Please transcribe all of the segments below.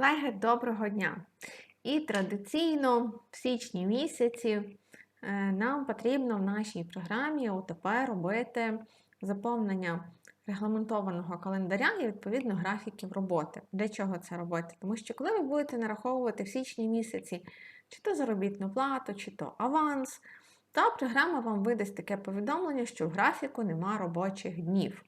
Колеги, доброго дня! І традиційно в січні місяці е, нам потрібно в нашій програмі ОТП робити заповнення регламентованого календаря і відповідно графіків роботи. Для чого це робити? Тому що коли ви будете нараховувати в січні місяці чи то заробітну плату, чи то аванс, то програма вам видасть таке повідомлення, що в графіку нема робочих днів.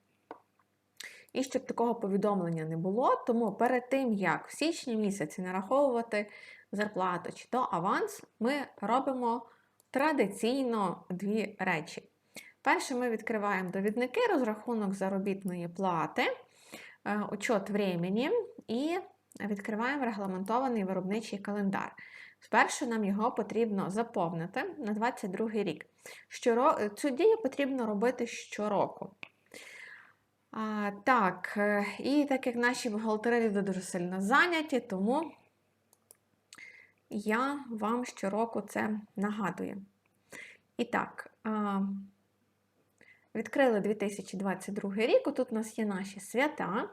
І щоб такого повідомлення не було, тому перед тим, як в січні місяці нараховувати зарплату чи то аванс, ми робимо традиційно дві речі. Перше, ми відкриваємо довідники, розрахунок заробітної плати, е, учет времени і відкриваємо регламентований виробничий календар. Спершу нам його потрібно заповнити на 22 рік. Цю дію потрібно робити щороку. А, Так, е, і так як наші бухгалтери люди дуже сильно зайняті, тому я вам щороку це нагадую. І так, а, відкрили 2022 рік, отут у нас є наші свята,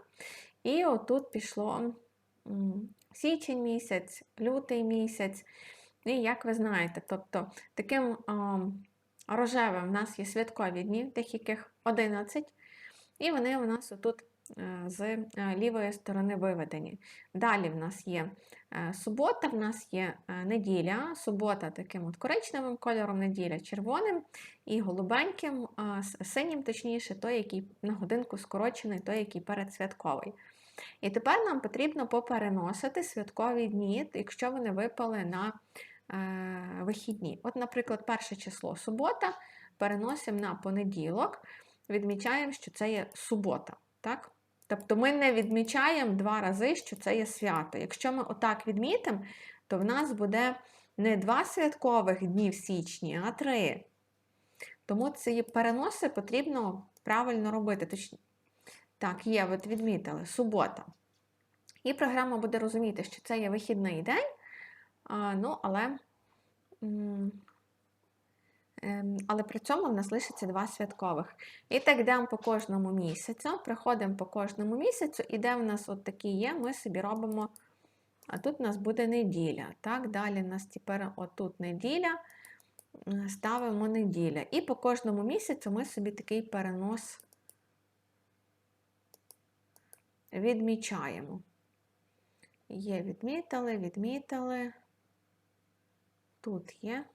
і отут пішло січень місяць, лютий місяць. І як ви знаєте, тобто таким а, рожевим в нас є святкові дні, тих яких 11. І вони у нас отут е, з е, лівої сторони виведені. Далі в нас є е, субота, в нас є неділя, субота таким от коричневим кольором, неділя червоним і голубеньким, синім, точніше, той, який на годинку скорочений, той, який передсвятковий. І тепер нам потрібно попереносити святкові дні, якщо вони випали на вихідні. От, наприклад, перше число субота переносимо на понеділок відмічаємо, що це є субота. Так? Тобто ми не відмічаємо два рази, що це є свято. Якщо ми отак відмітимо, то в нас буде не два святкових дні в січні, а три. Тому ці переноси потрібно правильно робити. Точ... Так, є, от відмітили, субота. І програма буде розуміти, що це є вихідний день, ну, але але при цьому в нас лишиться два святкових. І так йдемо по кожному місяцю, приходимо по кожному місяцю, і де в нас от такі є, ми собі робимо. А тут у нас буде неділя. Так, Далі у нас тепер отут неділя, ставимо неділя. І по кожному місяцю ми собі такий перенос відмічаємо. Є, відмітили, відмітили. Тут є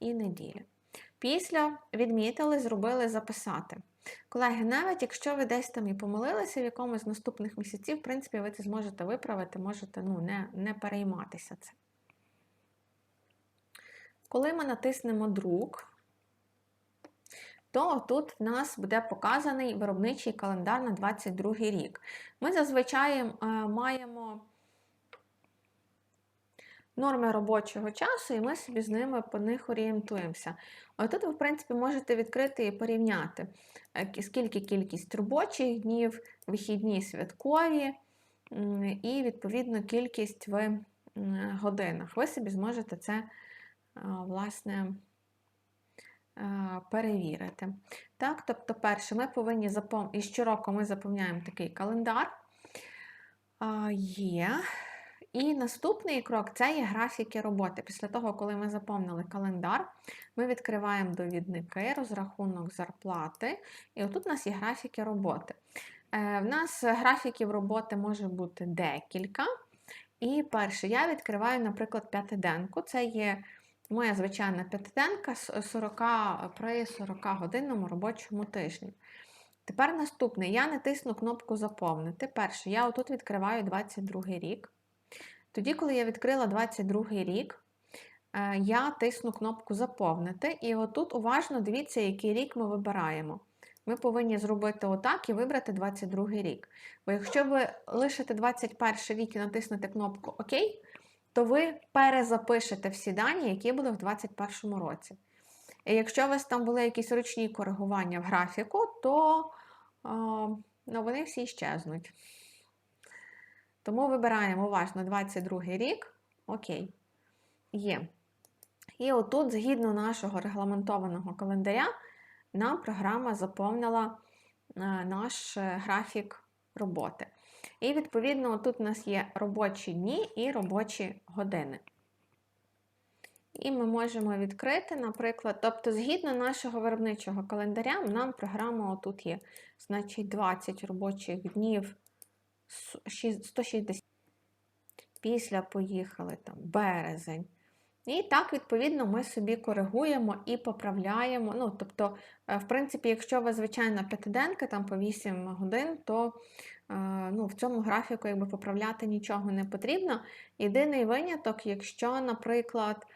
і неділя. Після відмітили, зробили записати. Колеги, навіть якщо ви десь там і помилилися в якомусь з наступних місяців, в принципі, ви це зможете виправити, можете ну, не, не перейматися це. Коли ми натиснемо друк, то тут в нас буде показаний виробничий календар на 22 рік. Ми зазвичай е, маємо норми робочого часу, і ми собі з ними по них орієнтуємося. А тут ви, в принципі, можете відкрити і порівняти, е, скільки кількість робочих днів, вихідні святкові, і, відповідно, кількість в годинах. Ви собі зможете це, е, власне, е, перевірити. Так, Тобто, перше, ми повинні запом... і щороку ми заповняємо такий календар. Є. І наступний крок це є графіки роботи. Після того, коли ми заповнили календар, ми відкриваємо довідники, розрахунок зарплати, і отут у нас є графіки роботи. Е, в нас графіків роботи може бути декілька. І перше, я відкриваю, наприклад, п'ятиденку. Це є моя звичайна п'ятиденка 40, при 40-годинному робочому тижні. Тепер наступне, я натисну кнопку Заповнити. Перше, я отут відкриваю 22 рік. Тоді, коли я відкрила 22 рік, е, я тисну кнопку Заповнити, і отут уважно дивіться, який рік ми вибираємо. Ми повинні зробити отак і вибрати 22 рік. Бо якщо ви лишите 21 рік і натиснете кнопку ОК, то ви перезапишете всі дані, які були в 2021 році. І якщо у вас там були якісь ручні коригування в графіку, то о, ну, вони всі щезнуть. Тому вибираємо уважно 22 рік. Окей. Є. І отут, згідно нашого регламентованого календаря, нам програма заповнила е, наш е, графік роботи. І, відповідно, тут у нас є робочі дні і робочі години. І ми можемо відкрити, наприклад, тобто, згідно нашого виробничого календаря, нам програма отут є. Значить, 20 робочих днів, 160. Після поїхали там березень. І так, відповідно, ми собі коригуємо і поправляємо. Ну, тобто, е, в принципі, якщо ви звичайна п'ятиденка, там по 8 годин, то е, ну, в цьому графіку якби поправляти нічого не потрібно. Єдиний виняток, якщо, наприклад,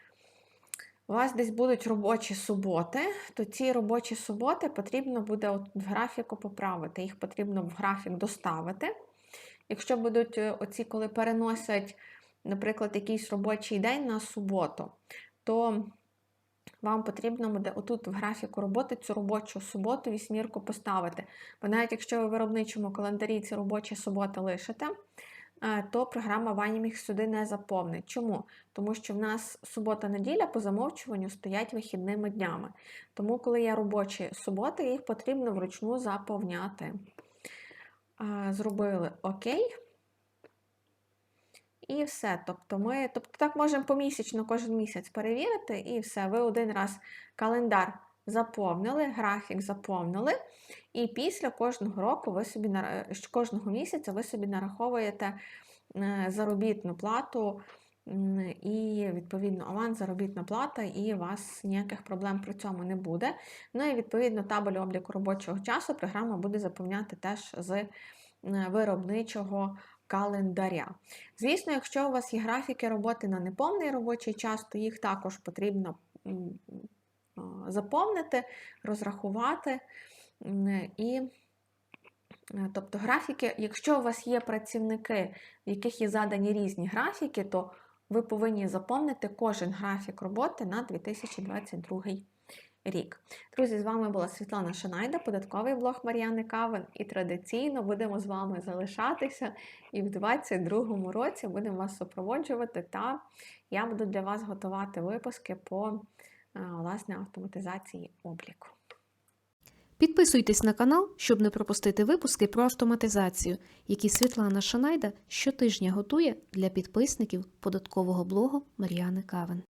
у вас десь будуть робочі суботи, то ці робочі суботи потрібно буде от в графіку поправити. Їх потрібно в графік доставити. Якщо будуть е, оці, коли переносять, наприклад, якийсь робочий день на суботу, то вам потрібно буде отут в графіку роботи цю робочу суботу вісьмірку поставити. Бо навіть якщо ви в виробничому календарі ці робочі суботи лишите, е, то програма вам їх сюди не заповнить. Чому? Тому що в нас субота-неділя по замовчуванню стоять вихідними днями. Тому, коли є робочі суботи, їх потрібно вручну заповняти. Зробили ОК. І все. Тобто ми тобто так можемо помісячно кожен місяць перевірити, і все. Ви один раз календар заповнили, графік заповнили, і після кожного року ви собі кожного місяця ви собі нараховуєте е, заробітну плату і, відповідно, аванс, заробітна плата, і у вас ніяких проблем при цьому не буде. Ну і відповідно табель обліку робочого часу програма буде заповняти теж з е, виробничого календаря. Звісно, якщо у вас є графіки роботи на неповний робочий час, то їх також потрібно заповнити, розрахувати. І, е, тобто, графіки, якщо у вас є працівники, в яких є задані різні графіки, то ви повинні заповнити кожен графік роботи на 2022 рік. Друзі, з вами була Світлана Шанайда, податковий блог Мар'яни Кавен. І традиційно будемо з вами залишатися. І в 2022 році будемо вас супроводжувати. Та я буду для вас готувати випуски по е, власне автоматизації обліку. Підписуйтесь на канал, щоб не пропустити випуски про автоматизацію, які Світлана Шанайда щотижня готує для підписників податкового блогу Мар'яни Кавен.